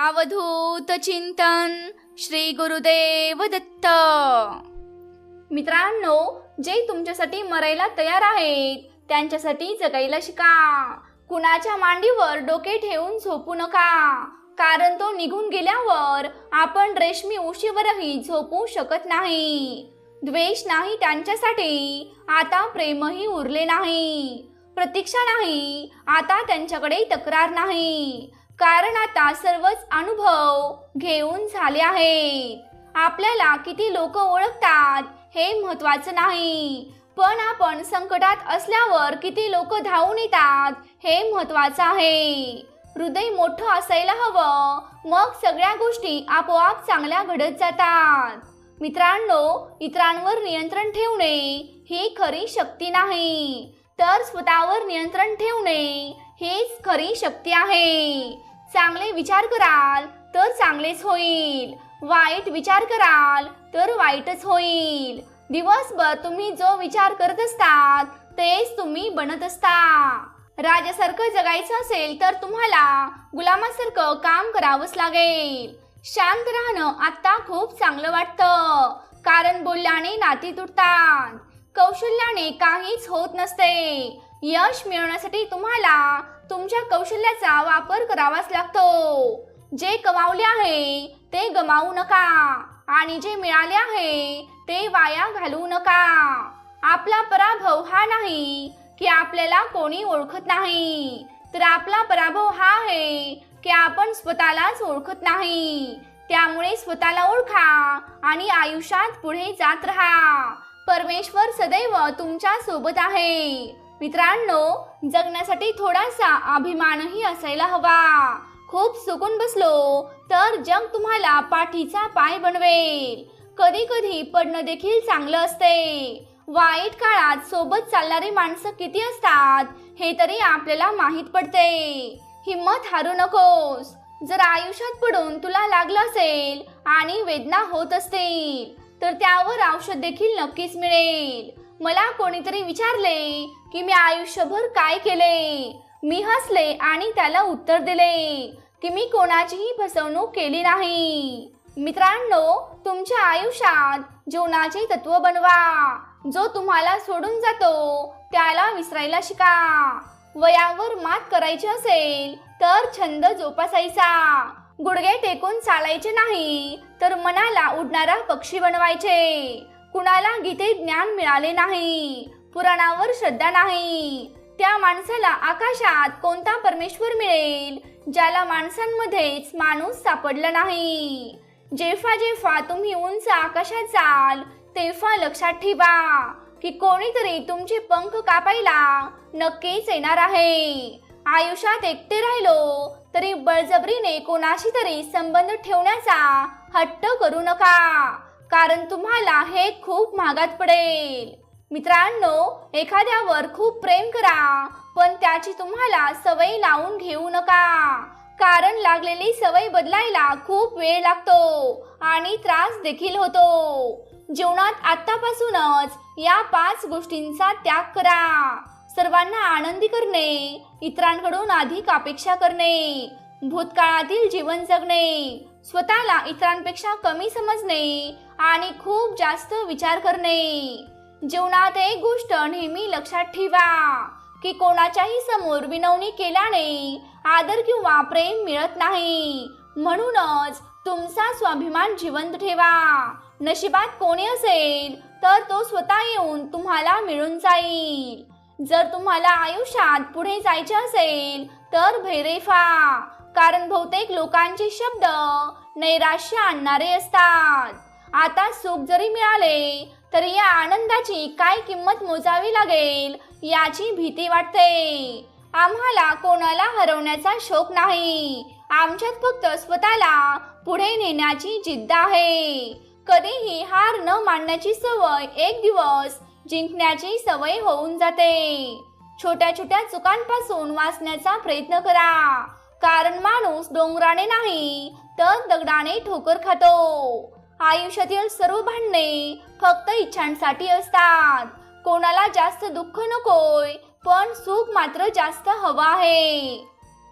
अवधूत चिंतन श्री गुरुदेव दत्त. मित्रांनो जे तुमच्यासाठी मरायला तयार आहेत त्यांच्यासाठी जगायला शिका. कुणाच्या मांडीवर डोके ठेवून झोपू नका कारण तो निघून गेल्यावर आपण रेशमी उशीवरही झोपू शकत नाही. द्वेष नाही त्यांच्यासाठी आता प्रेमही उरले नाही. प्रतीक्षा नाही आता त्यांच्याकडे तक्रार नाही. कारण आता सर्वच अनुभव घेऊन झाले आहेत. आपल्याला किती लोक ओळखतात हे महत्वाचं नाही. पण आपण संकटात असल्यावर किती लोक धावून येतात हे महत्वाचं आहे. हृदय मोठं असायला हवं मग सगळ्या गोष्टी आपोआप चांगल्या घडत जातात. मित्रांनो इतरांवर नियंत्रण ठेवणे ही खरी शक्ती नाही. तर स्वतःवर नियंत्रण ठेवणे हीच खरी शक्ती आहे. चांगले विचार कराल तर चांगलेच होईल. वाईट विचार कराल तर वाईटच होईल. दिवसभर तुम्ही जो विचार करत असतात तेच तुम्ही बनत असता. राजासारखं जगायचं असेल तर तुम्हाला गुलामासारखं काम करावंच लागेल. शांत राहणं आता खूप चांगलं वाटतं. कारण बोलल्याने नाती तुटतात. कौशल्याने काहीच होत नसते. यश मिळवण्यासाठी तुम्हाला तुमच्या कौशल्याचा वापर करावाच लागतो. जे कमावले आहे ते गमावू नका. आणि जे मिळाले आहे ते वाया घालवू नका. आपला पराभव हा नाही की आपल्याला कोणी ओळखत नाही. तर आपला पराभव हा आहे की आपण स्वतःलाच ओळखत नाही. त्यामुळे स्वतःला ओळखा आणि आयुष्यात पुढे जात राहा. परमेश्वर सदैव तुमच्यासोबत आहे. मित्रांनो जगण्यासाठी थोडासा अभिमानही असायला हवा. खूप सुकून बसलो तर जग तुम्हाला पाठीचा पाय बनवेल. कधी कधी पडणं देखील चांगलं असते. वाईट काळात सोबत चालणारी माणसं किती असतात हे तरी आपल्याला माहीत पडते. हिम्मत हारू नकोस. जर आयुष्यात पडून तुला लागलं असेल आणि वेदना होत असतील तर त्यावर औषध देखील नक्कीच मिळेल. मला कोणीतरी विचारले की मी आयुष्यभर काय केले? मी हसले आणि त्याला उत्तर दिले की मी कोणाचीही फसवणूक केली नाही. मित्रांनो तुमच्या आयुष्यात जीवनाचे तत्व बनवा. जो तुम्हाला सोडून जातो त्याला विसरायला शिका. वयावर मात करायची असेल तर छंद जोपासायचा. गुडघे टेकून चालायचे नाही तर मनाला उडणारा पक्षी बनवायचे. कुणाला गीते ज्ञान मिळाले नाही पुराणावर श्रद्धा नाही. त्या माणसाला आकाशात कोणता परमेश्वर मिळेल ज्याला माणसांमध्येच माणूस सापडला नाही? जेव्हा जेव्हा तुम्ही उंच आकाशात जाल तेव्हा लक्षात ठेवा की कोणीतरी तुमचे पंख कापायला नक्कीच येणार आहे. आयुष्यात एकटे राहिलो तरी बळजबरीने कोणाशी तरी संबंध ठेवण्याचा हट्ट करू नका. कारण तुम्हाला हे खूप महागात पडेल. मित्रांनो एखाद्यावर खूप प्रेम करा पण त्याची तुम्हाला सवय लावून घेऊ नका. कारण लागलेली सवय बदलायला खूप वेळ लागतो आणि त्रास देखील होतो. जीवनात आतापासूनच या पाच गोष्टींचा त्याग करा. सर्वांना आनंदी करणे इतरांकडून अधिक अपेक्षा करणे भूतकाळातील जीवन जगणे स्वतःला इतरांपेक्षा कमी समजणे आणि खूप जास्त विचार करणे. जीवनात एक गोष्ट नेहमी लक्षात ठेवा की कोणाच्याही समोर विनवणी केल्याने आदर किंवा प्रेम मिळत नाही. म्हणूनच तुमचा स्वाभिमान जिवंत ठेवा. नशिबात कोणी असेल तर तो स्वतः येऊन तुम्हाला मिळून जाईल. जर तुम्हाला आयुष्यात पुढे जायचे असेल तर भैरेफा कारण बहुतेक लोकांचे शब्द नैराश्य आणणारे असतात. आता सुख जरी मिळाले तरी या आनंदाची काय किंमत मोजावी लागेल याची भीती वाटते. आम्हाला कोणाला हरवण्याचा शोक नाही. आमच्यात फक्त स्वतःला पुढे नेण्याची जिद्द आहे. कधीही हार न मानण्याची सवय एक दिवस जिंकण्याची सवय होऊन जाते. छोट्या छोट्या चुकांपासून वाचण्याचा प्रयत्न करा. कारण माणूस डोंगराने नाही तर दगडाने ठोकर खातो. आयुष्यातील सर्व भांडणे फक्त इच्छांसाठी असतात. कोणाला जास्त दुःख नकोय पण सुख मात्र जास्त हवं आहे.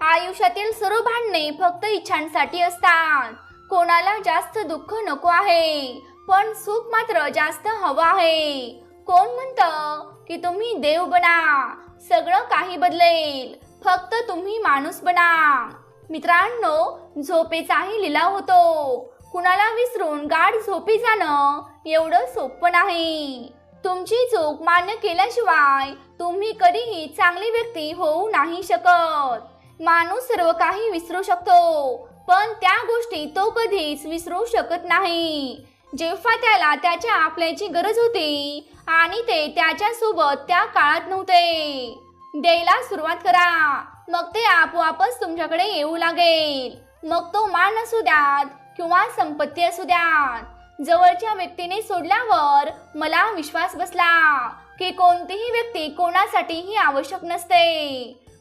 आयुष्यातील सर्व भांडणे फक्त इच्छांसाठी असतात. कोणाला जास्त दुःख नको आहे पण सुख मात्र जास्त हवं आहे. कोण म्हणतं की तुम्ही देव बना सगळं काही बदलेल फक्त तुम्ही माणूस बना. मित्रांनो झोपेचाही लिलाव होतो. कुणाला विसरून गाढ झोपी जाणं एवढं सोपं नाही. तुमची चूक मान्य केल्याशिवाय तुम्ही कधीही चांगली व्यक्ती होऊ नाही शकत. माणूस सर्व काही विसरू शकतो पण त्या गोष्टी तो कधीच विसरू शकत नाही. जेव्हा त्याला त्याच्या आपल्याची गरज होती आणि ते त्याच्या सोबत त्या काळात नव्हते. द्यायला सुरुवात करा मग ते आपोआपच तुमच्याकडे येऊ लागेल. मग तो मान असू द्यात किंवा संपत्ती असू द्यात. जवळच्या व्यक्तीने सोडल्यावर मला विश्वास बसला की कोणतीही व्यक्ती कोणासाठीही आवश्यक नसते.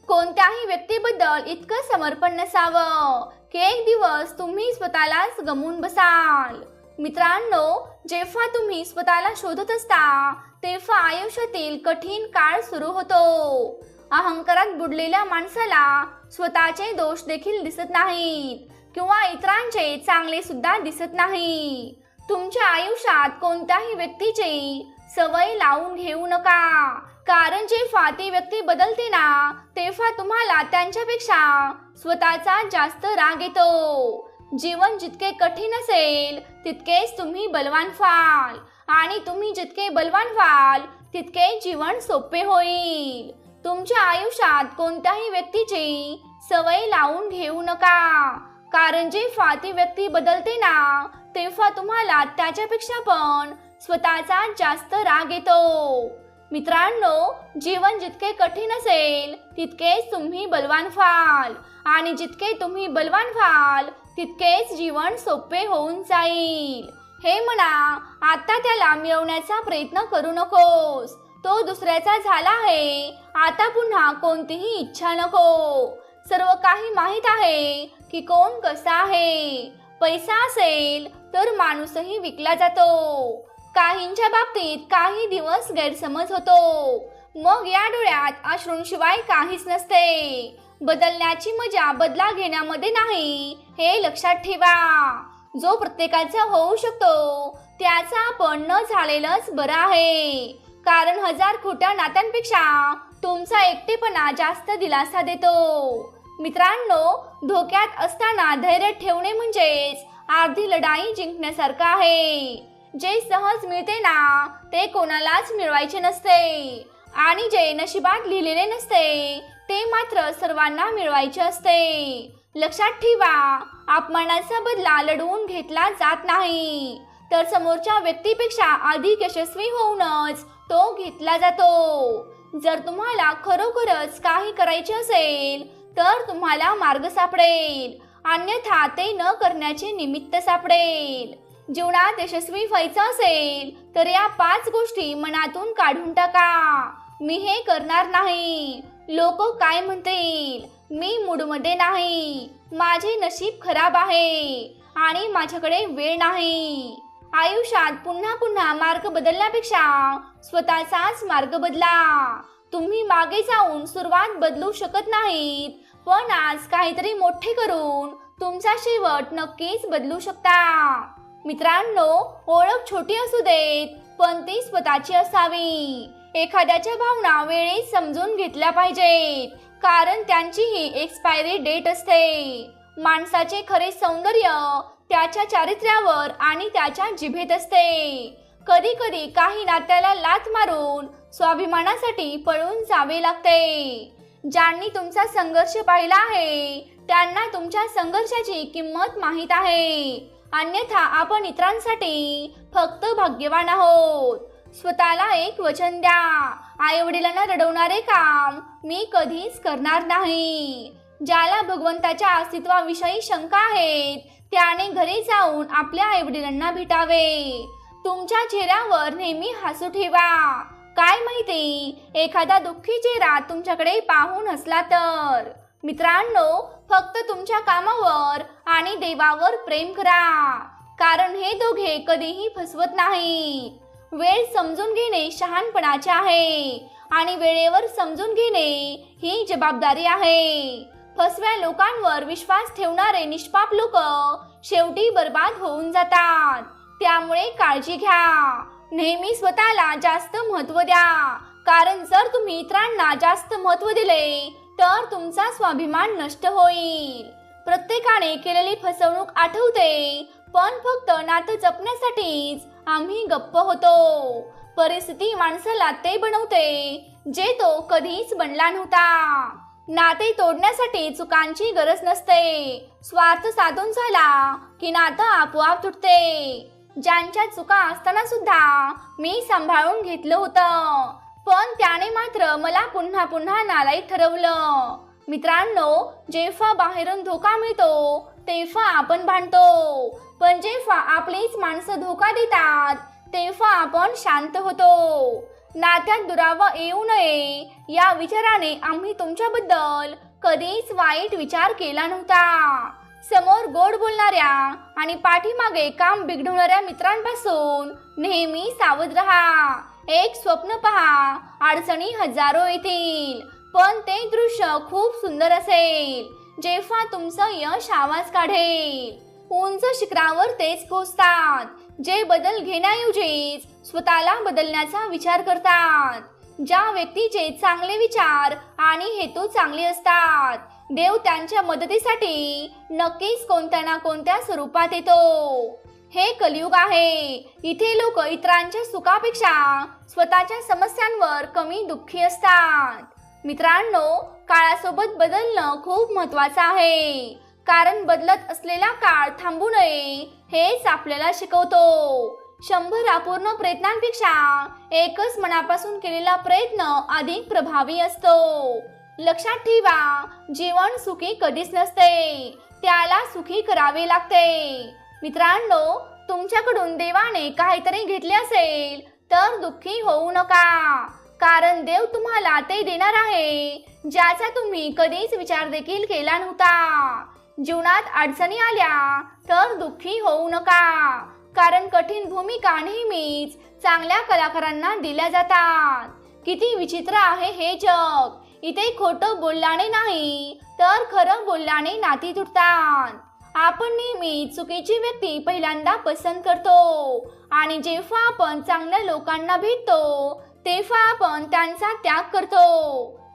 कोणत्याही व्यक्तीबद्दल इतकं समर्पण नसावं की एक दिवस तुम्ही स्वतःलाच गमवून बसाल. मित्रांनो जेव्हा तुम्ही स्वतःला शोधत असता तेव्हा आयुष्यातील कठीण काळ सुरू होतो. अहंकारात बुडलेल्या माणसाला स्वतःचे दोष देखील दिसत नाहीत. किंवा इतरांचे चांगले सुद्धा दिसत नाही. तुमच्या आयुष्यात कोणत्याही व्यक्तीची सवय लावून घेऊ नका. कारण जेव्हा ती व्यक्ती बदलते ना तेव्हा तुम्हाला त्यांच्यापेक्षा स्वतःचा जास्त राग येतो. जीवन जितके कठीण असेल तितकेच तुम्ही बलवान व्हाल. आणि तुम्ही जितके बलवान व्हाल तितके जीवन सोपे होईल. तुमच्या आयुष्यात कोणत्याही व्यक्तीची सवय लावून घेऊ नका. कारण जेव्हा ती व्यक्ती बदलते ना तेव्हा तुम्हाला त्याच्यापेक्षा पण स्वतःचा जास्त राग येतो. मित्रांनो जीवन जितके कठीण असेल तितकेच तुम्ही बलवान व्हाल. आणि जितके तुम्ही बलवान व्हाल तितकेच जीवन सोपे होऊन जाईल. हे म्हणा आता त्याला मिळवण्याचा प्रयत्न करू नकोस. तो दुसऱ्याचा झाला आहे आता पुन्हा कोणतीही इच्छा नको. सर्व काही माहीत आहे की कोण कसा आहे? पैसा असेल तर माणूसही विकला जातो. काहींच्या बाबतीत काही दिवस गैरसमज होतो. मग या डोळ्यात अश्रूंशिवाय काहीच नसते. बदलण्याची मजा बदला घेण्यामध्ये नाही हे लक्षात ठेवा. जो प्रत्येकाचा होऊ शकतो त्याचा आपण न झालेलंच बरं आहे. कारण हजार खोट्या नात्यांपेक्षा तुमचा एकटेपणा जास्त दिलासा देतो. मित्रांनो धोक्यात असताना धैर्य ठेवणे म्हणजेच अर्धी लढाई जिंकण्यासारखं आहे. जे सहज मिळते ना ते कोणालाच मिळवायचे नसते. आणि जे नशिबात लिहिलेले नसते ते मात्र सर्वांना मिळवायचे असते. लक्षात ठेवा अपमानाचा बदला लढवून घेतला जात नाही. तर समोरच्या व्यक्तीपेक्षा अधिक यशस्वी होऊनच तो घेतला जातो. जर तुम्हाला खरोखरच काही करायचे असेल तर तुम्हाला मार्ग सापडेल. अन्यथा ते न करण्याचे निमित्त सापडेल. जीवनात यशस्वी व्हायचं असेल तर या पाच गोष्टी मनातून काढून टाका. मी हे करणार नाही. लोक काय म्हणतील? मी मूडमध्ये नाही. माझे नशीब खराब आहे आणि माझ्याकडे वेळ नाही. आयुष्यात पुन्हा पुन्हा मार्ग बदलण्यापेक्षा स्वतःचाच मार्ग बदला. तुम्ही मागे जाऊन सुरुवात बदलू शकत नाहीत. पण आज काहीतरी मोठे करून तुमचा शेवट नक्कीच बदलू शकता. मित्रांनो ओळख छोटी असू देत पण ती स्वतःची असावी. एखाद्याच्या भावना वेळेत समजून घेतल्या पाहिजेत कारण त्यांचीही एक्सपायरी डेट असते. माणसाचे खरे सौंदर्य त्याच्या चारित्र्यावर आणि त्याच्या जिभेत असते. कधी कधी काही नात्याला लाथ मारून स्वाभिमानासाठी पळून जावे लागते. ज्यांनी तुमचा संघर्ष पाहिला आहे त्यांना तुमच्या संघर्षाची किंमत माहीत आहे. अन्यथा आपण इतरांसाठी फक्त भाग्यवान आहोत. स्वतःला एक वचन द्या. आई वडिलांना रडवणारे काम मी कधीच करणार नाही. ज्याला भगवंताच्या अस्तित्वाविषयी शंका आहेत त्याने घरी जाऊन आपल्या आईवडिलांना भेटावे. तुमच्या चेहऱ्यावर नेहमी हसू ठेवा. काय माहिती? एखादा दुःखी चेहरा तुमच्याकडे पाहून असला तर. मित्रांनो फक्त तुमच्या कामावर आणि देवावर प्रेम करा. कारण हे दोघे कधीही फसवत नाही वेळ समजून घेणे शहाणपणाचे आहे आणि वेळेवर समजून घेणे ही जबाबदारी आहे. फसव्या लोकांवर विश्वास ठेवणारे निष्पाप लोक शेवटी बर्बाद होऊन जातात. त्यामुळे काळजी घ्या. नेहमी स्वतःला जास्त महत्त्व द्या. कारण जर तुम्ही इतरांना जास्त महत्त्व दिले तर तुमचा स्वाभिमान नष्ट होईल. प्रत्येकाने केलेली फसवणूक आठवते पण फक्त नातं जपण्यासाठीच आम्ही गप्प होतो. परिस्थिती माणसाला ते बनवते जे तो कधीच बनला नव्हता. नाते तोडण्यासाठी चुकांची गरज नसते. स्वार्थ साधून झाला की नातं आपोआप तुटते. ज्यांच्या चुका असताना सुद्धा मी सांभाळून घेतलं होतं. पण त्याने मात्र मला पुन्हा पुन्हा नालायक ठरवलं. मित्रांनो जेव्हा बाहेरून धोका मिळतो तेव्हा आपण भांडतो. पण जेव्हा आपलीच माणसं धोका देतात तेव्हा आपण शांत होतो. नात्यात दुरावा येऊ नये या विचाराने आम्ही तुमच्याबद्दल कधीच वाईट विचार केला नव्हता. समोर गोड बोलणाऱ्या आणि पाठीमागे काम बिघडवणाऱ्या मित्रांपासून नेहमी सावध राहा. एक स्वप्न पहा अडचणी हजारो येतील पण ते दृश्य खूप सुंदर असेल जेव्हा तुमचं यश आवाज काढेल. उंच शिखरावर तेच पोचतात जे बदल घेण्याऐवजीच स्वतःला बदलण्याचा विचार करतात. ज्या व्यक्तीचे चांगले विचार आणि हेतू चांगले असतात देव त्यांच्या मदतीसाठी नक्कीच कोणत्या ना कोणत्या स्वरूपात येतो. हे कलियुग आहे. इथे लोक इतरांच्या सुखापेक्षा स्वतःच्या समस्यांवर कमी दुःखी असतात. मित्रांनो काळासोबत बदलणं खूप महत्वाचं आहे. कारण बदलत असलेला काळ थांबू नये हेच आपल्याला शिकवतो. शंभर अपूर्ण प्रयत्नांपेक्षा एकच मनापासून केलेला प्रयत्न अधिक प्रभावी असतो. लक्षात ठेवा जीवन सुखी कधीच नसते. त्याला सुखी करावे लागते. मित्रांनो तुमच्याकडून देवाने काहीतरी घेतले असेल तर दुःखी होऊ नका. कारण देव तुम्हाला ते देणार आहे ज्याचा तुम्ही कधीच विचार देखील केला नव्हता. जीवनात अडचणी आल्या तर दुःखी होऊ नका. कारण कठीण भूमिका नेहमीच चांगल्या कलाकारांना दिल्या जातात. किती विचित्र आहे हे जग. इथे खोटं बोलल्याने नाही तर खरं बोलल्याने नाती तुटतात. आपण नेहमी चुकीची व्यक्ती पहिल्यांदा पसंत करतो आणि जेव्हा आपण चांगल्या लोकांना भेटतो तेव्हा आपण त्यांचा त्याग करतो.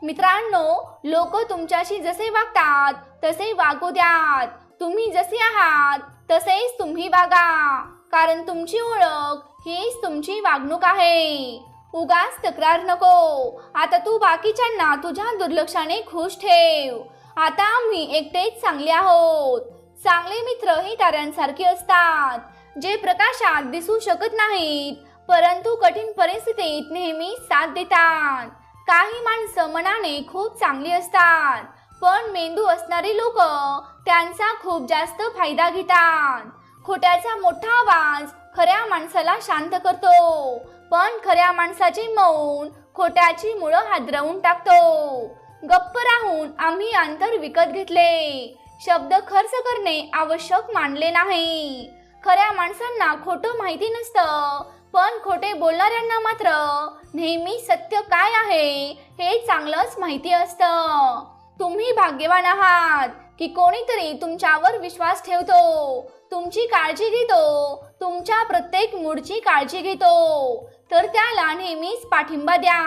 मित्रांनो लोक तुमच्याशी जसे वागतात तसे वागू द्यात. तुम्ही जसे आहात तसेच तुम्ही वागा. कारण तुमची ओळख हीच तुमची वागणूक आहे. उगाच तक्रार नको. आता तू बाकीच्यांना तुझ्या दुर्लक्षाने खुश ठेव. आता आम्ही एकटेच चांगले आहोत. चांगले मित्र हे ताऱ्यांसारखे असतात जे प्रकाशात दिसू शकत नाहीत परंतु कठीण परिस्थितीत नेहमी साथ देतात. काही माणसं मनाने खूप चांगली असतात पण मेंदू असणारी लोक त्यांचा खूप जास्त फायदा घेतात. खोट्याचा मोठा आवाज खऱ्या माणसाला शांत करतो. पण खऱ्या माणसाचे मौन खोट्याची मुळं हादरवून टाकतो. गप्प राहून आम्ही अंतर विकत घेतले. शब्द खर्च करणे आवश्यक मानले नाही. खऱ्या माणसांना खोटं माहिती नसतं पण खोटे बोलणाऱ्यांना मात्र नेहमी सत्य काय आहे हे चांगलंच माहिती असतं. तुम्ही भाग्यवान आहात की कोणीतरी तुमच्यावर विश्वास ठेवतो. तुमची काळजी घेतो. तुमच्या प्रत्येक मूडची काळजी घेतो. तर त्याला नेहमीच पाठिंबा द्या.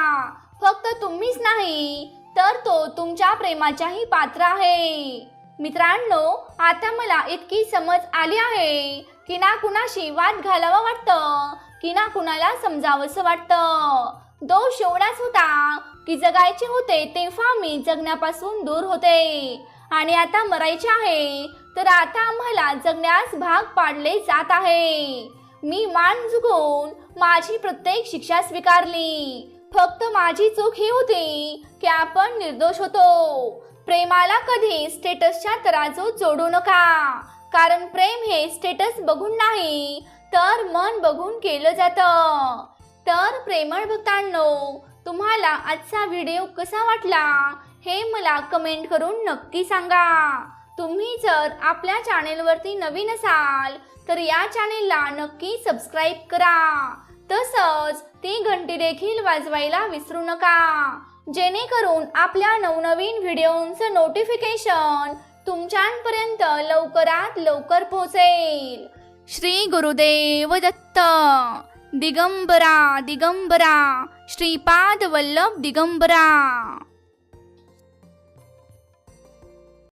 फक्त तुम्हीच नाही तर तो तुमच्या प्रेमाच्याही पात्र आहे. मित्रांनो आता मला इतकी समज आली आहे की ना कुणाशी वाद घालावा वाटतं की ना कुणाला समजावंसं वाटतं. दोष एवढाच होता की जगायचे होते तेव्हा मी जगण्यापासून दूर होते. आणि आता मरायचे आहे तर आता आम्हाला जगण्यास भाग पाडले जात आहे. मी मान झुकून माझी प्रत्येक शिक्षा स्वीकारली. फक्त माझी चूक ही होती की आपण निर्दोष होतो. प्रेमाला कधी स्टेटसच्या तराजूत जोडू नका. कारण प्रेम हे स्टेटस बघून नाही तर मन बघून केलं जातं. तर प्रेमळ भक्तांनो तुम्हाला आजचा व्हिडिओ कसा वाटला हे मला कमेंट करून नक्की सांगा. तुम्ही जर आपल्या चॅनेलवरती नवीन असाल तर या चॅनेलला नक्की सबस्क्राईब करा. तसंच ती घंटी देखील वाजवायला विसरू नका. जेणेकरून आपल्या नवनवीन व्हिडिओंचं नोटिफिकेशन तुमच्यापर्यंत लवकरात लवकर पोहोचेल. श्री गुरुदेव दत्त दिगंबरा दिगंबरा. श्रीपाद वल्लभ दिगंबरा.